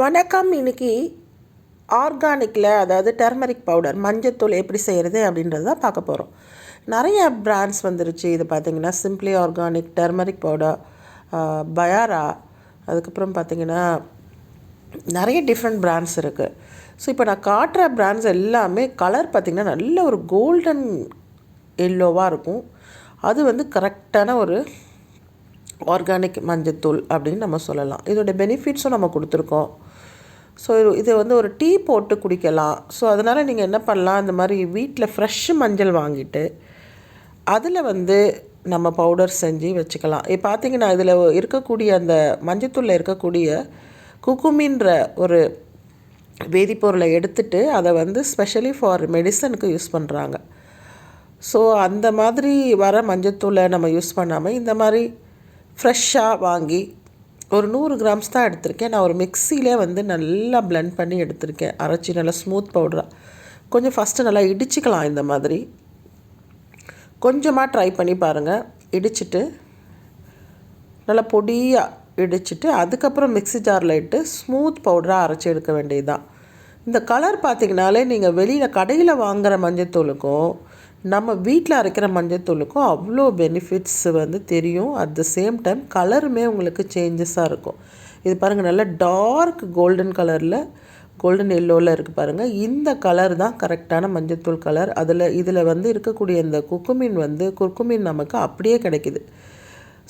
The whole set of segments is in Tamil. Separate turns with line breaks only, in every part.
வணக்கம் இன்னைக்கு ஆர்கானிக்கில் அதாவது டர்மரிக் பவுடர் மஞ்சத்தூள் எப்படி செய்கிறது அப்படின்றது தான் பார்க்க போகிறோம் நிறைய பிராண்ட்ஸ் வந்துருச்சு. இது பார்த்திங்கன்னா சிம்ப்ளி ஆர்கானிக் டர்மரிக் பவுடர் பயாரா அதுக்கப்புறம் பார்த்திங்கன்னா நிறைய டிஃப்ரெண்ட் பிராண்ட்ஸ் இருக்குது ஸோ இப்போ நான் காட்டுற பிராண்ட்ஸ் எல்லாமே கலர் பார்த்திங்கன்னா நல்ல ஒரு கோல்டன் எல்லோவாக இருக்கும். அது வந்து கரெக்டான ஒரு ஆர்கானிக் மஞ்சத்தூள் அப்படின்னு நம்ம சொல்லலாம். இதோட பெனிஃபிட்ஸும் நம்ம கொடுத்துருக்கோம். ஸோ இதை வந்து ஒரு டீ போட்டு குடிக்கலாம். ஸோ அதனால் நீங்கள் என்ன பண்ணலாம்? இந்த மாதிரி வீட்டில் ஃப்ரெஷ் மஞ்சள் வாங்கிட்டு அதில் வந்து நம்ம பவுடர் செஞ்சு வச்சுக்கலாம். இப்போ பார்த்தீங்கன்னா இதில் இருக்கக்கூடிய அந்த மஞ்சத்தூளில் இருக்கக்கூடிய குக்குமின்ற ஒரு வேதிப்பொருளை எடுத்துட்டு அதை வந்து ஸ்பெஷலி ஃபார் மெடிசனுக்கு யூஸ் பண்ணுறாங்க ஸோ அந்த மாதிரி வர மஞ்சத்தூளை நம்ம யூஸ் பண்ணாமல் இந்த மாதிரி ஃப்ரெஷ்ஷாக வாங்கி ஒரு நூறு கிராம்ஸ் தான் எடுத்திருக்கேன். நான் ஒரு மிக்சியிலே வந்து நல்லா பிளெண்ட் பண்ணி எடுத்திருக்கேன். அரைச்சி நல்லா ஸ்மூத் பவுடராக கொஞ்சம் ஃபஸ்ட்டு நல்லா இடிச்சிக்கலாம் இந்த மாதிரி. கொஞ்சமாக ட்ரை பண்ணி பாருங்கள் இடிச்சிட்டு நல்லா பொடியாக இடிச்சிட்டு அதுக்கப்புறம் மிக்ஸி ஜாரில் இட்டு ஸ்மூத் பவுடராக அரைச்சி எடுக்க வேண்டியது இந்த கலர் பார்த்திங்கனாலே நீங்கள் வெளியில் கடையில் வாங்குகிற மஞ்சத்தூளுக்கும் நம்ம வீட்டில் அரைக்கிற மஞ்சத்தூளுக்கும் அவ்வளோ பெனிஃபிட்ஸ் வந்து தெரியும். அட் த சேம் டைம் கலருமே உங்களுக்கு சேஞ்சஸாக இருக்கும். இது பாருங்கள் நல்லா டார்க் கோல்டன் கலரில் கோல்டன் எல்லோவில் இருக்குது பாருங்கள் இந்த கலர் தான் கரெக்டான மஞ்சத்தூள் கலர் அதில் இதில் வந்து இருக்கக்கூடிய இந்த குக்குமீன் வந்து குர்க்குமீன் நமக்கு அப்படியே கிடைக்கிது.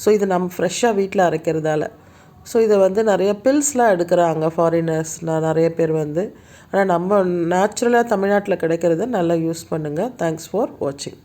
ஸோ இது நம்ம ஃப்ரெஷ்ஷாக வீட்டில் அரைக்கிறதால. ஸோ இதை வந்து நிறைய பில்ஸ்லாம் எடுக்கிறாங்க ஃபாரினர்ஸ்லாம் நிறைய பேர் வந்து. ஆனால் நம்ம நேச்சுரலாக தமிழ்நாட்டில் கிடைக்கிறத நல்லா யூஸ் பண்ணுங்கள் தேங்க்ஸ் ஃபார் வாட்சிங்